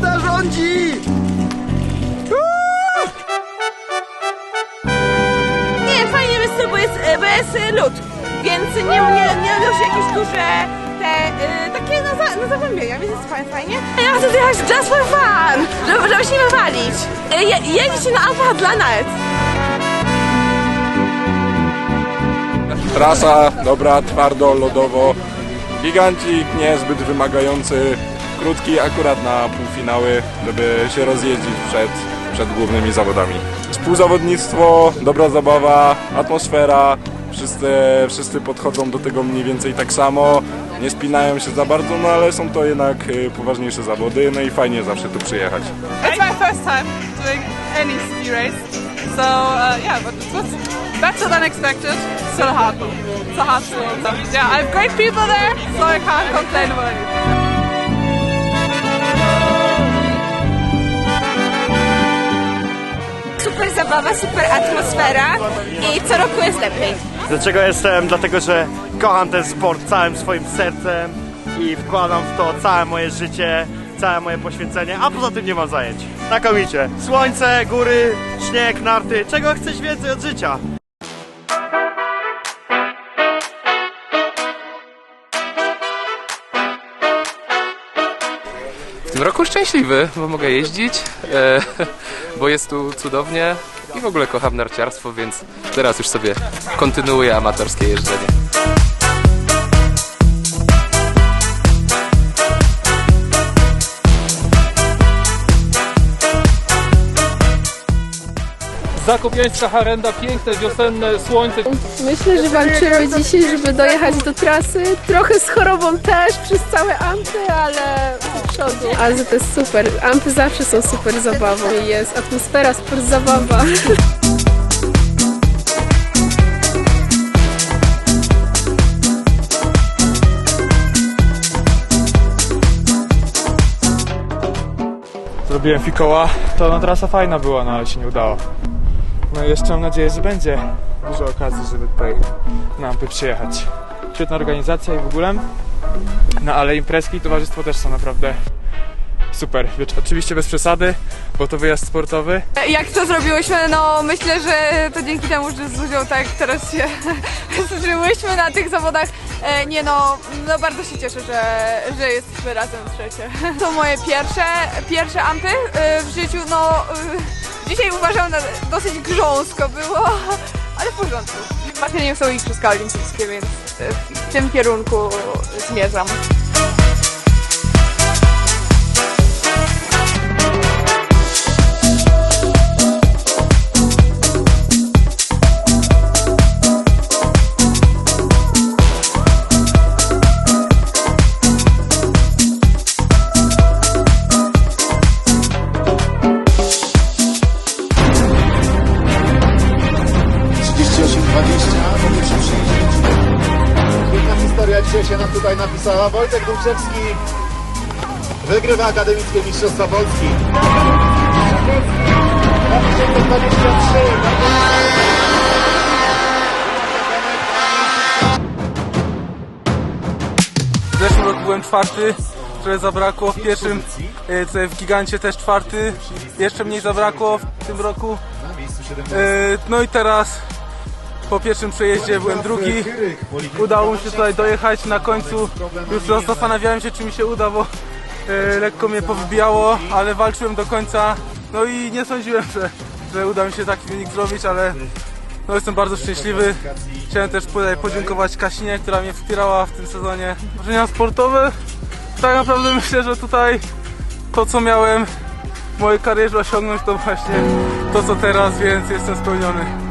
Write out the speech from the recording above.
rządzi! Nie, fajnie wiesz co, bo jest, e, bo jest e, lód, więc nie, nie, nie robią się jakieś duże te, e, takie na, za, na zagłębienia, więc jest fajnie, fajnie. Ja chcę jechać just for fun, żeby, żeby się nie wywalić. E, je, na Alpach dla nawet. Trasa dobra, twardo, lodowo. Gigancik niezbyt wymagający, krótki akurat na półfinały, żeby się rozjeździć przed, przed głównymi zawodami. Współzawodnictwo, dobra zabawa, atmosfera, wszyscy, wszyscy podchodzą do tego mniej więcej tak samo, nie spinają się za bardzo, no ale są to jednak y, poważniejsze zawody, no i fajnie zawsze tu przyjechać. It's my first time doing any ski race, so uh, yeah, but it was better than expected. Still hard though. It's a hard school. So, yeah, I have great people there, so I can't complain about it. Zabawa, super atmosfera i co roku jest lepiej. Dlaczego jestem? Dlatego, że kocham ten sport całym swoim sercem i wkładam w to całe moje życie, całe moje poświęcenie, a poza tym nie mam zajęć. Znakomicie. Słońce, góry, śnieg, narty. Czego chcesz więcej od życia? W tym roku szczęśliwy, bo mogę jeździć, e, bo jest tu cudownie i w ogóle kocham narciarstwo, więc teraz już sobie kontynuuję amatorskie jeżdżenie. Zakopiańska Harenda, piękne wiosenne słońce. Myślę, że walczymy dzisiaj, żeby dojechać do trasy. Trochę z chorobą też przez całe ampy, ale do przodu. Ale to jest super. Ampy zawsze są super zabawą. I Jest atmosfera, sport, zabawa. Zrobiłem fikoła, to no trasa fajna była, no ale się nie udało. No i jeszcze mam nadzieję, że będzie dużo okazji, żeby tutaj na Ampy przyjechać. Świetna organizacja i w ogóle. No ale imprezki i towarzystwo też są naprawdę super. Oczywiście bez przesady, bo to wyjazd sportowy. Jak to zrobiłyśmy? No myślę, że to dzięki temu, że z Zuzią tak teraz się zużyłyśmy na tych zawodach. E, nie no, no bardzo się cieszę, że, że jesteśmy razem trzecie. To moje pierwsze, pierwsze ampy e, w życiu. No e, dzisiaj uważam, na, dosyć grząsko było, ale w porządku. Martwieniem są Igrzyska Olimpijskie, więc e, w tym kierunku zmierzam. Piękna historia dzisiaj się nam tutaj napisała. Wojtek Dulczewski wygrywa Akademickie Mistrzostwa Polski. 2023. W zeszłym roku byłem czwarty, trochę zabrakło. W pierwszym, e, w Gigancie też czwarty. Jeszcze mniej zabrakło w tym roku. E, No i teraz po pierwszym przejeździe byłem drugi. Udało mi się tutaj dojechać na końcu. Już zastanawiałem się, czy mi się uda, bo e, lekko mnie powybijało, ale walczyłem do końca. No i nie sądziłem, że, że uda mi się taki wynik zrobić, ale no jestem bardzo szczęśliwy. Chciałem też tutaj podziękować Kasinie, która mnie wspierała w tym sezonie. Marzenia sportowe? Tak naprawdę myślę, że tutaj to co miałem w mojej karierze osiągnąć to właśnie to co teraz, więc jestem spełniony.